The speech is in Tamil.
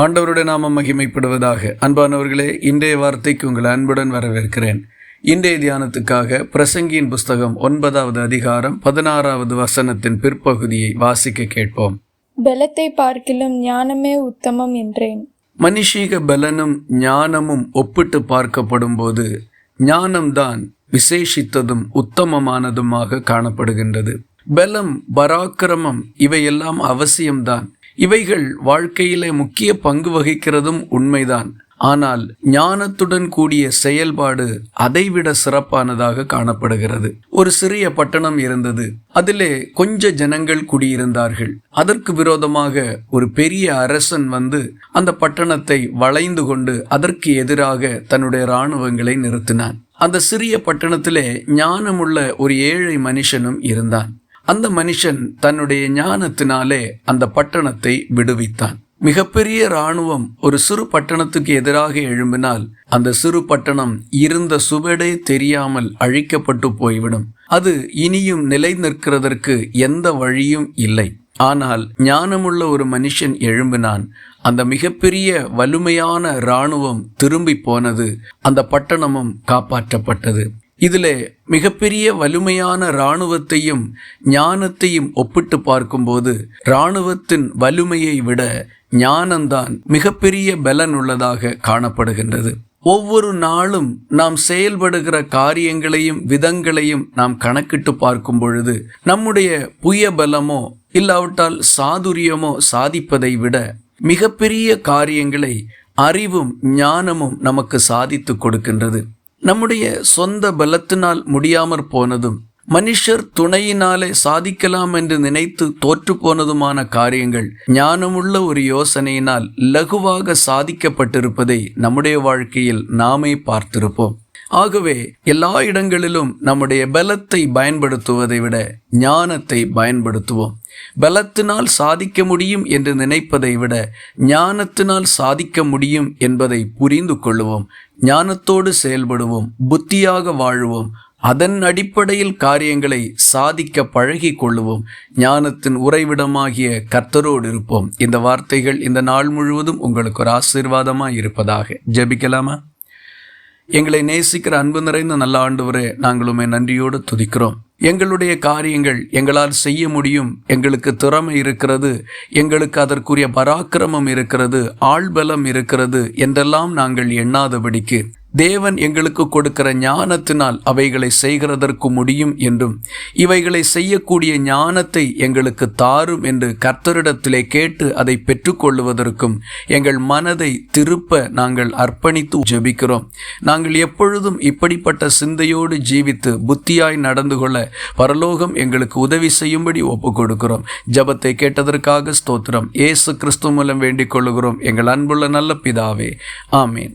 ஆண்டவருடைய நாமம் மகிமைப்படுவதாக. அன்பானவர்களே இன்றைய வார்த்தைக்கு உங்கள் அன்புடன் வரவேற்கிறேன். இன்றைய தியானத்துக்காக பிரசங்கியின் புஸ்தகம் ஒன்பதாவது அதிகாரம் பதினாறாவது வசனத்தின் பிற்பகுதியை வாசிக்க கேட்போம். பலத்தை பார்க்கிலும் ஞானமே உத்தமம் என்றேன். மனுஷீக பலனும் ஞானமும் ஒப்பிட்டு பார்க்கப்படும்போது ஞானம்தான் விசேஷித்ததும் உத்தமமானதுமாக காணப்படுகின்றது. பலம் பராக்கிரமம் இவையெல்லாம் அவசியம்தான். இவைகள் வாழ்க்கையிலே முக்கிய பங்கு வகிக்கிறதும் உண்மைதான். ஆனால் ஞானத்துடன் கூடிய செயல்பாடு அதைவிட சிறப்பானதாக காணப்படுகிறது. ஒரு சிறிய பட்டணம் இருந்தது. அதிலே கொஞ்ச ஜனங்கள் குடியிருந்தார்கள். அதற்கு விரோதமாக ஒரு பெரிய அரசன் வந்து அந்த பட்டணத்தை வளைந்து கொண்டு அதற்கு எதிராக தன்னுடைய இராணுவங்களை நிறுத்தினான். அந்த சிறிய பட்டணத்திலே ஞானமுள்ள ஒரு ஏழை மனுஷனும் இருந்தான். அந்த மனுஷன் தன்னுடைய ஞானத்தினாலே அந்த பட்டணத்தை விடுவித்தான். மிகப்பெரிய இராணுவம் ஒரு சிறு பட்டணத்துக்கு எதிராக எழும்பினால் அந்த சிறு பட்டணம் இருந்த சுவடே தெரியாமல் அழிக்கப்பட்டு போய்விடும். அது இனியும் நிலை நிற்கிறதற்கு எந்த வழியும் இல்லை. ஆனால் ஞானமுள்ள ஒரு மனுஷன் எழும்பினான். அந்த மிகப்பெரிய வலிமையான இராணுவம் திரும்பி போனது. அந்த பட்டணமும் காப்பாற்றப்பட்டது. இதில் மிகப்பெரிய வலிமையான இராணுவத்தையும் ஞானத்தையும் ஒப்பிட்டு பார்க்கும்போது இராணுவத்தின் வலிமையை விட ஞானம்தான் மிகப்பெரிய பலன் உள்ளதாக காணப்படுகின்றது. ஒவ்வொரு நாளும் நாம் செயல்படுகிற காரியங்களையும் விதங்களையும் நாம் கணக்கிட்டு பார்க்கும் பொழுது நம்முடைய புய பலமோ இல்லாவிட்டால் சாதுரியமோ சாதிப்பதை விட மிகப்பெரிய காரியங்களை அறிவும் ஞானமும் நமக்கு சாதித்து கொடுக்கின்றது. நம்முடைய சொந்த பலத்தினால் முடியாமற் போனதும் மனுஷர் துணையினாலே சாதிக்கலாம் என்று நினைத்து தோற்று போனதுமான காரியங்கள் ஞானமுள்ள ஒரு யோசனையினால் லகுவாக சாதிக்கப்பட்டிருப்பதை நம்முடைய வாழ்க்கையில் நாமே பார்த்திருப்போம். ஆகவே எல்லா இடங்களிலும் நம்முடைய பலத்தை பயன்படுத்துவதை விட ஞானத்தை பயன்படுத்துவோம். பலத்தினால் சாதிக்க முடியும் என்று நினைப்பதை விட ஞானத்தினால் சாதிக்க முடியும் என்பதை புரிந்து கொள்ளுவோம் ஞானத்தோடு செயல்படுவோம் புத்தியாக வாழுவோம். அதன் அடிப்படையில் காரியங்களை சாதிக்க பழகி கொள்ளுவோம். ஞானத்தின் உறைவிடமாகிய கர்த்தரோடு இருப்போம். இந்த வார்த்தைகள் இந்த நாள் முழுவதும் உங்களுக்கு ஒரு ஆசீர்வாதமாக இருப்பதாக. ஜெபிக்கலாமா? எங்களை நேசிக்கிற அன்பு நிறைந்த நல்ல ஆண்டவரே நாங்களுமே நன்றியோடு துதிக்கிறோம். எங்களுடைய காரியங்கள் எங்களால் செய்ய முடியும். எங்களுக்கு திறமை இருக்கிறது. எங்களுக்கு அதற்குரிய பராக்கிரமம் இருக்கிறது. ஆள்பலம் இருக்கிறது. என்றெல்லாம் நாங்கள் எண்ணாதபடிக்கு. தேவன் எங்களுக்கு கொடுக்கிற ஞானத்தினால் அவைகளை செய்கிறதற்கு முடியும் என்றும் இவைகளை செய்யக்கூடிய ஞானத்தை எங்களுக்கு தாரும் என்று கர்த்தரிடத்திலே கேட்டு அதை பெற்றுக்கொள்வதற்கும் எங்கள் மனதை திருப்ப நாங்கள் அர்ப்பணித்து ஜெபிக்கிறோம். நாங்கள் எப்பொழுதும் இப்படிப்பட்ட சிந்தையோடு ஜீவித்து புத்தியாய் நடந்து கொள்ள பரலோகம் எங்களுக்கு உதவி செய்யும்படி ஒப்பு கொடுக்கிறோம் ஜபத்தை கேட்டதற்காக ஸ்தோத்திரம். ஏசு கிறிஸ்து மூலம் வேண்டிக் கொள்ளுகிறோம். எங்கள் அன்புள்ள நல்ல பிதாவே. ஆமீன்.